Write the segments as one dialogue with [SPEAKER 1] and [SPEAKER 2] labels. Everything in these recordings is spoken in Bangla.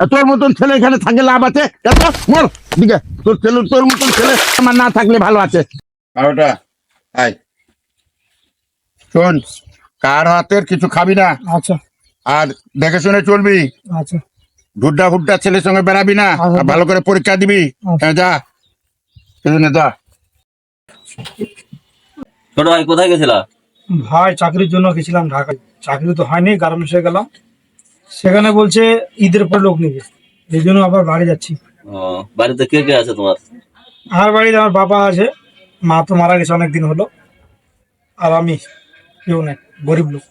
[SPEAKER 1] তোর মতন ছেলে এখানে থাকে লাভ আছে? মর। দিকে তোর ছেলে তোর মতন ছেলে আমার না থাকলে ভালো আছে। শোন কার হাতের কিছু খাবি না?
[SPEAKER 2] আচ্ছা।
[SPEAKER 1] আর দেখে শুনে চলবি।
[SPEAKER 2] আচ্ছা।
[SPEAKER 1] ঢুড্ডা ফুড্ডা ছেলের সঙ্গে বেড়াবি না?
[SPEAKER 2] আচ্ছা।
[SPEAKER 1] আর ভালো করে পরীক্ষা দিবি?
[SPEAKER 2] আচ্ছা।
[SPEAKER 1] হ্যাঁ যা।
[SPEAKER 3] ছোট ভাই কোথায় গেছিলা?
[SPEAKER 2] ভাই চাকরির জন্য গেছিলাম ঢাকায়। চাকরি তো হয়নি গার্মেন্টসে গেলাম। সেখানে বলছে ঈদের পর লোক নেবে। এই জন্য আবার বাড়ি যাচ্ছি।
[SPEAKER 3] ও, বাড়িতে কে কে আছে তোমার?
[SPEAKER 2] আর বাড়িতে আমার বাবা আছে। মা তো মারা গেছে অনেক দিন হলো। আর আমি কেউ নেই গরিব লোক।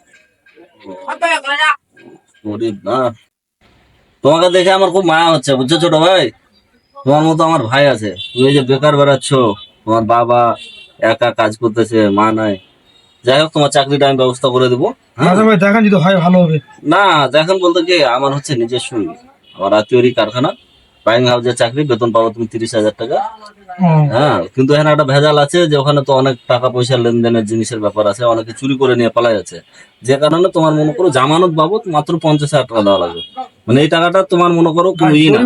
[SPEAKER 3] গরিব না। তোমাকে দেখে আমার খুব মায়া হচ্ছে বুঝছ ছোট ভাই? তোমার মতো আমার ভাই আছে। তুমি যে বেকার বেড়াচ্ছ তোমার বাবা একা কাজ করতেছে মা নাই। যাই হোক তোমার চাকরিটা আমি ব্যবস্থা করে দেবো হ্যাঁ?
[SPEAKER 2] আচ্ছা ভাই দেখান যদি হয় ভালো হবে।
[SPEAKER 3] না দেখেন বলতে কি আমার হচ্ছে নিজস্বই আমার আত্মীয়রই কারখানা। বাইং হাউসের চাকরি বেতন পাবো তুমি তিরিশ হাজার টাকা। হ্যাঁ কিন্তু এখানে একটা ভেজাল আছে যে ওখানে তো অনেক টাকা পয়সা লেনদেনের জিনিসের ব্যাপার আছে অনেকে চুরি করে নিয়ে পালাই যাচ্ছে। যে কারণে তোমার মনে করো জামানত বাবদ মাত্র পঞ্চাশ হাজার টাকা দেওয়া লাগবে। মানে এই টাকাটা তোমার মনে করো কোনো ই না।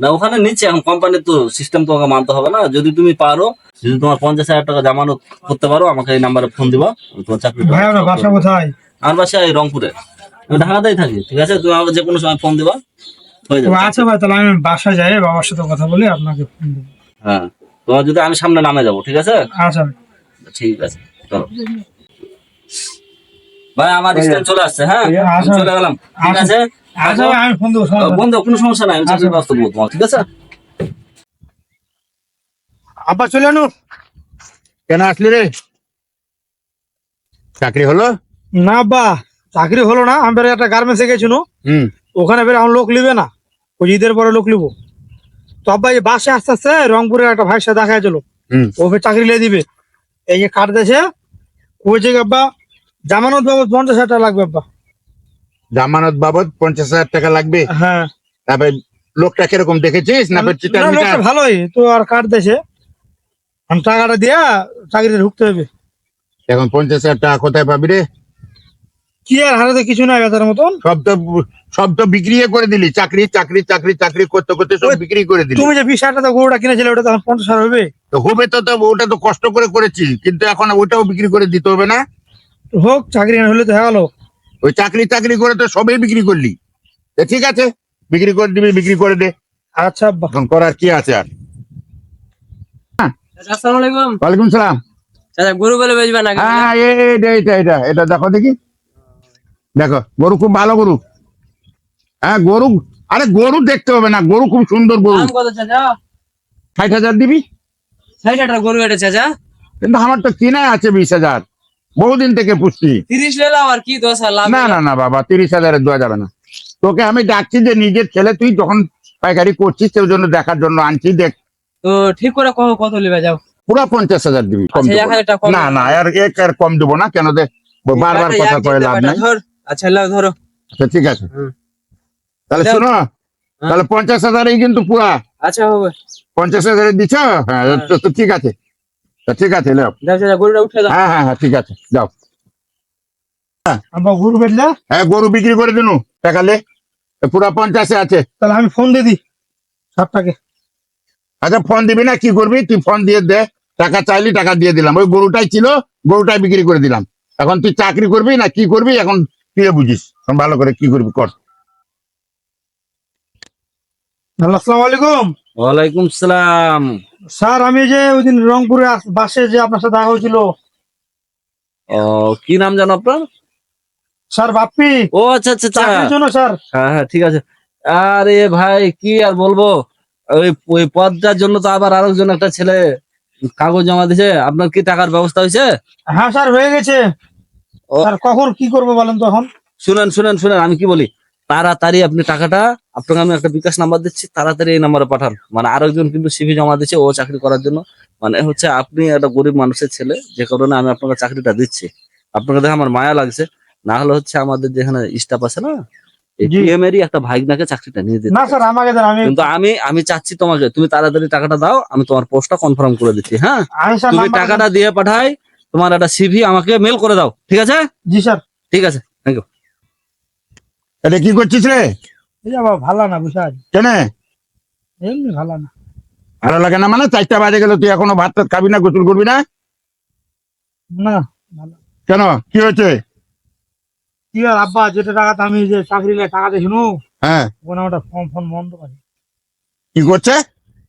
[SPEAKER 3] না ওখানে নিচ্ছে এখন কোম্পানির তো সিস্টেম তোমাকে মানতে হবে না। যদি তুমি পারো যদি তোমার পঞ্চাশ হাজার টাকা জামানত করতে পারো আমাকে এই নাম্বারে ফোন দিবা তোমার চাকরি
[SPEAKER 2] বাসা কোথায়?
[SPEAKER 3] আমার বাসা এই রংপুরে। আমি ঢাকাতেই থাকি ঠিক আছে? তুমি আমাকে যে কোনো সময় ফোন দিবা হয়ে যাবে।
[SPEAKER 2] আচ্ছা ভাই তাহলে আমি বাসা যাই বাবার সাথে কথা বলে আপনাকে ফোন দেবো।
[SPEAKER 3] হ্যাঁ তোমার যদি আমি সামনে নামে যাব ঠিক আছে?
[SPEAKER 2] আচ্ছা
[SPEAKER 3] ঠিক আছে চলো। ভাই আমার স্ট্যান্ড চলে আসছে হ্যাঁ। চলে গেলাম ঠিক
[SPEAKER 2] আচ্ছা।
[SPEAKER 3] আছে?
[SPEAKER 2] আচ্ছা ভাই আমি ফোন দেবো সমস্যা নেই।
[SPEAKER 3] বন্ধু কোনো সমস্যা নাই আমি চাকরির ব্যবস্থা করব তোমার ঠিক আছে?
[SPEAKER 2] আব্বা চলে আনো।
[SPEAKER 1] কেন আসলি রে? চাকরি হলো?
[SPEAKER 2] না আব্বা চাকরি হলো না আমি একটা গার্মেন্টসে গেছিল।
[SPEAKER 1] হুম।
[SPEAKER 2] ওখানে বেরে আমার লোক নিবে না ওই ঈদের পরে লোক নিবো। তো আব্বা এই বাসে আস্তে আস্তে রংপুরে একটা ভাইয়ের সাথে দেখা গেছিল
[SPEAKER 1] হুম।
[SPEAKER 2] ও ফের চাকরি লিয়ে দিবে। এই যে কার্ড দিয়েছে কইছে কি আব্বা জামানত বাবদ পঞ্চাশ হাজার টাকা লাগবে আব্বা।
[SPEAKER 1] জামানত বাবদ পঞ্চাশ হাজার টাকা লাগবে?
[SPEAKER 2] হ্যাঁ।
[SPEAKER 1] তারপরে লোকটা কীরকম দেখেছিস? না
[SPEAKER 2] না, ভালোই। তো আর কার্ড দিয়েছে আমি টাকাটা দিয়া চাকরিতে ঢুকতে হবে।
[SPEAKER 1] এখন পঞ্চাশ হাজার টাকা কোথায় পাবি রে?
[SPEAKER 2] কি আর হারাতে কিছু নাই বেচার মতন।
[SPEAKER 1] সব তো সব তো বিক্রি করে দিলি। চাকরি চাকরি চাকরি চাকরি করতে করতে সব বিক্রি করে দিলি।
[SPEAKER 2] তুমি যে বিশ হাজার টাকা গরুটা কিনেছিলে ওটা তখন পঞ্চাশ হাজার হবে।
[SPEAKER 1] তো হবে তো তো ওটা তো কষ্ট করে করেছি। কিন্তু এখন ওটাও বিক্রি করে দিতে হবে না?
[SPEAKER 2] হোক চাকরি না হলে তো হয়ে
[SPEAKER 1] ওই চাকরি চাকরি করে তো সবই বিক্রি করলি। ঠিক আছে বিক্রি করে দিবি বিক্রি করে দে।
[SPEAKER 2] আচ্ছা
[SPEAKER 1] এখন করার কি আছে আর?
[SPEAKER 4] আসসালামু আলাইকুম।
[SPEAKER 1] ওয়ালাইকুম সালাম।
[SPEAKER 4] চাচা গরু বলে বেচবা নাকি?
[SPEAKER 1] হ্যাঁ এ- এ- এটা এটা এটা এটা দেখো দেখি। দেখো গরু খুব ভালো গরু। হ্যাঁ গরু আরে গরু দেখতে হবে না গরু খুব সুন্দর গরু। ষাট হাজার দিবি?
[SPEAKER 4] ষাট হাজার গরু এটা চাচা।
[SPEAKER 1] কিন্তু আমার তো কিনাই আছে বিশ হাজার। বহুদিন থেকে পুষছি।
[SPEAKER 4] তিরিশ আর কি দশ লাভ
[SPEAKER 1] না না না বাবা তিরিশ হাজারে দেওয়া যাবে না। তোকে আমি ডাকছি যে নিজের ছেলে তুই যখন পাইকারি করছিস সেই জন্য দেখার জন্য আনছি দেখ।
[SPEAKER 4] তো ঠিক করে কহ কত লিবে যাও।
[SPEAKER 1] পুরো পঞ্চাশ হাজার দিবি কম
[SPEAKER 4] আচ্ছা, হাজার
[SPEAKER 1] না। না আর এক আর কম দেবো না কেন দে বারবার কথা কয়ে লাভ নাই।
[SPEAKER 4] আচ্ছা ধরো।
[SPEAKER 1] আচ্ছা ঠিক আছে। তাহলে শোনো তাহলে পঞ্চাশ হাজারই কিন্তু পুরা।
[SPEAKER 4] আচ্ছা হবে।
[SPEAKER 1] পঞ্চাশ হাজারে দিচ্ছ হ্যাঁ। তো তো ঠিক আছে। ঠিক আছে নাও।
[SPEAKER 4] গরুটা উঠে দাও।
[SPEAKER 1] হ্যাঁ হ্যাঁ হ্যাঁ ঠিক আছে যাও।
[SPEAKER 2] গরু বেচলে?
[SPEAKER 1] হ্যাঁ গরু বিক্রি করে দিনু টাকালে পুরা পঞ্চাশে আছে।
[SPEAKER 2] তাহলে আমি ফোন দিয়ে দিই সাতটাকে
[SPEAKER 1] আচ্ছা ফোন দিবি না কি করবি? তুই ফোন দিয়ে দে টাকা চাইলি টাকা দিয়ে দিলাম। ওই গরুটাই ছিল গরুটাই বিক্রি করে দিলাম। এখন তুই চাকরি করবি না কি করবি? এখন তুই বুঝিস। ভালো করে কি করবি কর।
[SPEAKER 2] আসসালামু আলাইকুম।
[SPEAKER 3] ওয়ালাইকুম সালাম।
[SPEAKER 2] স্যার আমি যে ওই দিন রংপুরে বাসে যে আপনার সাথে দেখা হয়েছিল।
[SPEAKER 3] ও কি নাম জানো আপনার?
[SPEAKER 2] স্যার বাপ্পি।
[SPEAKER 3] ও আচ্ছা আচ্ছা আচ্ছা।
[SPEAKER 2] চাকরির জন্য স্যার।
[SPEAKER 3] হ্যাঁ হ্যাঁ ঠিক আছে। আরে ভাই কি আর বলব? ওই ওই পদটার জন্য তো আবার আরেকজন একটা ছেলে কাগজ জমা দিছে আপনার কি টাকার ব্যবস্থা হয়েছে?
[SPEAKER 2] হ্যাঁ স্যার হয়ে গেছে। স্যার কখন কি করব বলেন তখন
[SPEAKER 3] শুনেন শুনেন শুনেন আমি কি বলি? তাড়াতাড়ি আপনি টাকাটা আপনাকে আমি একটা বিকাশ নাম্বার দিচ্ছি তাড়াতাড়ি এই নাম্বারে পাঠান। মানে আরেকজন কিন্তু সিভি জমা দিচ্ছে ও চাকরি করার জন্য। মানে হচ্ছে আপনি একটা গরিব মানুষের ছেলে যে কারণে আমি আপনাকে চাকরিটা দিচ্ছি। আপনাকে দেখে আমার মায়া লাগছে। না হলে হচ্ছে আমাদের যেখানে স্টাফ আছে না এই এরই একটা ভাইগনাকে চাকরিটা নিয়ে দিতে।
[SPEAKER 2] না স্যার আমাকে দেন আমি
[SPEAKER 3] কিন্তু আমি আমি চাচ্ছি তোমাকে তুমি তাড়াতাড়ি টাকাটা দাও আমি তোমার পোস্টটা কনফার্ম করে দিচ্ছি হ্যাঁ? তুমি টাকাটা দিয়ে পাঠাই তোমার একটা সিভি আমাকে মেল করে দাও ঠিক আছে?
[SPEAKER 2] জি স্যার।
[SPEAKER 3] ঠিক আছে থ্যাংক ইউ
[SPEAKER 1] এটা কি করছিস রে?
[SPEAKER 2] ভালো না বুঝা
[SPEAKER 1] কেনে?
[SPEAKER 2] এমনি ভালো না।
[SPEAKER 1] ভালো লাগে না মানে? চারটা বাজে গেল তুই এখনও ভাত খাবি না গোসল করবি না?
[SPEAKER 2] না
[SPEAKER 1] কেন? কি হয়েছে?
[SPEAKER 2] কি আর আব্বা যেটা টাকাতে আমি যে চাকরি টাকা দিয়ে শুনো
[SPEAKER 1] হ্যাঁ।
[SPEAKER 2] ফোন ফোন বন্ধ করে।
[SPEAKER 1] কি করছে?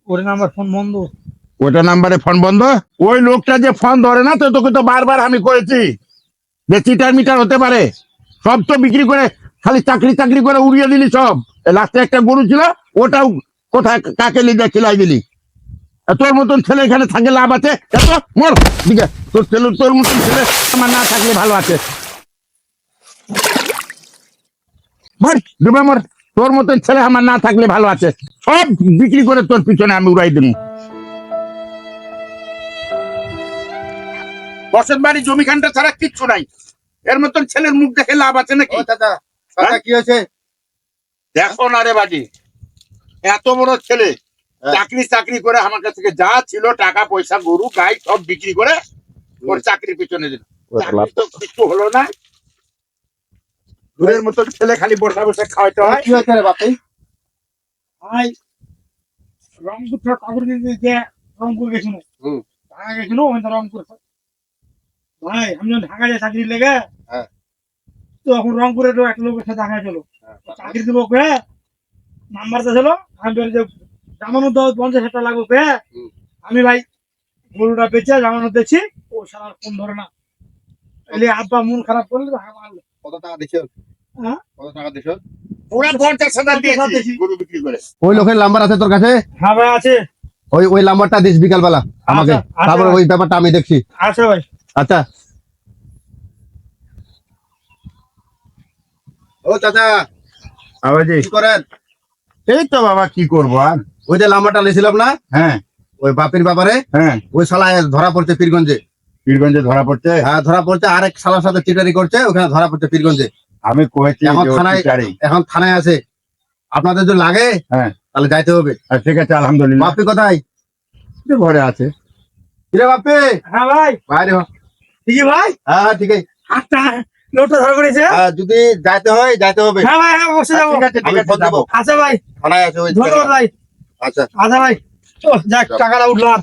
[SPEAKER 2] ওর নাম্বার ফোন বন্ধ।
[SPEAKER 1] ওটা নাম্বারে ফোন বন্ধ? ওই লোকটা যে ফোন ধরে না তো তোকে তো বারবার আমি করেছি যে চিটার মিটার হতে পারে। সব তো বিক্রি করে খালি চাকরি চাকরি করে উড়িয়ে দিলি সব। লাস্টে একটা গরু ছিল, ওটাও কোথায়, কাকে লিদে খিলাই দিলি। তোর মতন ছেলে এখানে থাকে লাভ আছে? মর। দিকে তোর ছেলে, তোর মতন ছেলে আমার না থাকলে ভালো আছে। মর, ডুবে মর। তোর মতন ছেলে আমার না থাকলে ভালো আছে। সব বিক্রি করে তোর পিছনে আমি উড়াই দিন বসত বাড়ি জমিখানটা ছাড়া কিচ্ছু নাই। এর মতন ছেলের মুখ দেখে লাভ আছে নাকি?
[SPEAKER 5] দাদা দাদা কি হয়েছে?
[SPEAKER 1] দেখো না রে বাজি। এত বড় ছেলে
[SPEAKER 5] হ্যাঁ।
[SPEAKER 1] চাকরি চাকরি করে আমার কাছ থেকে যা ছিল টাকা পয়সা গরু গাই সব বিক্রি করে ওর চাকরির পিছনে দিল। চাকরি তো কিছু হলো না। দূরের মতন ছেলে খালি বসে বসে খাওয়াইতে হয়।
[SPEAKER 5] কি হয়েছে রে বাপি?
[SPEAKER 2] ভাই রংপুর যে রংপুর গেছিল।
[SPEAKER 5] হুম।
[SPEAKER 2] ঢাকা গেছিল ওখান থেকে রংপুর। ভাই আমি যখন ঢাকা যাই চাকরি লেগে
[SPEAKER 5] হ্যাঁ।
[SPEAKER 2] তো এখন একটা লোকের সাথে দেখা গেল ওকে নাম্বার ছিল আমি যে জামানো তো পঞ্চাশ হাজার লাগবে ওকে। আমি ভাই গরুটা বেচে জামানো দিচ্ছি ও সারা ফোন ধরে না। এলে আব্বা মন খারাপ করলে তো হাঁকা মারলো
[SPEAKER 5] কত টাকা দিছো
[SPEAKER 2] হ্যাঁ?
[SPEAKER 5] কত টাকা দিছো ওই লোকের নাম্বার আছে তোর কাছে?
[SPEAKER 2] হ্যাঁ ভাই আছে।
[SPEAKER 5] ওই ওই নাম্বারটা দিস বিকালবেলা আমাকে।
[SPEAKER 2] আচ্ছা, আচ্ছা
[SPEAKER 5] তারপর। ওই ব্যাপারটা আমি দেখছি।
[SPEAKER 2] আছে ভাই।
[SPEAKER 5] আচ্ছা। ও চাচা
[SPEAKER 1] বাবাজি
[SPEAKER 5] কি করেন?
[SPEAKER 1] এই তো বাবা কি করব আর?
[SPEAKER 5] ওই যে নাম্বারটা নিয়েছিলাম না?
[SPEAKER 1] হ্যাঁ।
[SPEAKER 5] ওই বাপির ব্যাপারে?
[SPEAKER 1] হ্যাঁ।
[SPEAKER 5] ওই শালা ধরা পড়ছে পীরগঞ্জে।
[SPEAKER 1] পীরগঞ্জে ধরা পড়ছে?
[SPEAKER 5] হ্যাঁ ধরা পড়ছে আরেক শালার সাথে চিটারি করছে ওখানে ধরা পড়ছে পীরগঞ্জে।
[SPEAKER 1] আমি কয়েছি
[SPEAKER 5] এখন থানায়-। এখন থানায় আছে। আপনাদের যদি লাগে
[SPEAKER 1] হ্যাঁ।
[SPEAKER 5] তাহলে যাইতে হবে।
[SPEAKER 1] আর ঠিক আছে আলহামদুলিল্লাহ।
[SPEAKER 5] বাপি কোথায়?
[SPEAKER 1] ঘরে আছে।
[SPEAKER 5] কিরে বাপি?
[SPEAKER 2] হ্যাঁ ভাই।
[SPEAKER 5] বাইরে হ।
[SPEAKER 2] ঠিকই ভাই?
[SPEAKER 5] হ্যাঁ ঠিক আছে
[SPEAKER 2] লোকটা ধরা করেছে?
[SPEAKER 5] হ্যাঁ, যদি যাইতে হয় যাইতে হবে।
[SPEAKER 2] হ্যাঁ ভাই হ্যাঁ অবশ্যই যাব।
[SPEAKER 5] আমি ফোন দেবো।
[SPEAKER 2] আচ্ছা ভাই।
[SPEAKER 5] থানায় আছে ওই
[SPEAKER 2] ধন্যবাদ ভাই।
[SPEAKER 5] আচ্ছা।
[SPEAKER 2] আচ্ছা ভাই। যাক টাকাটা উঠল আর।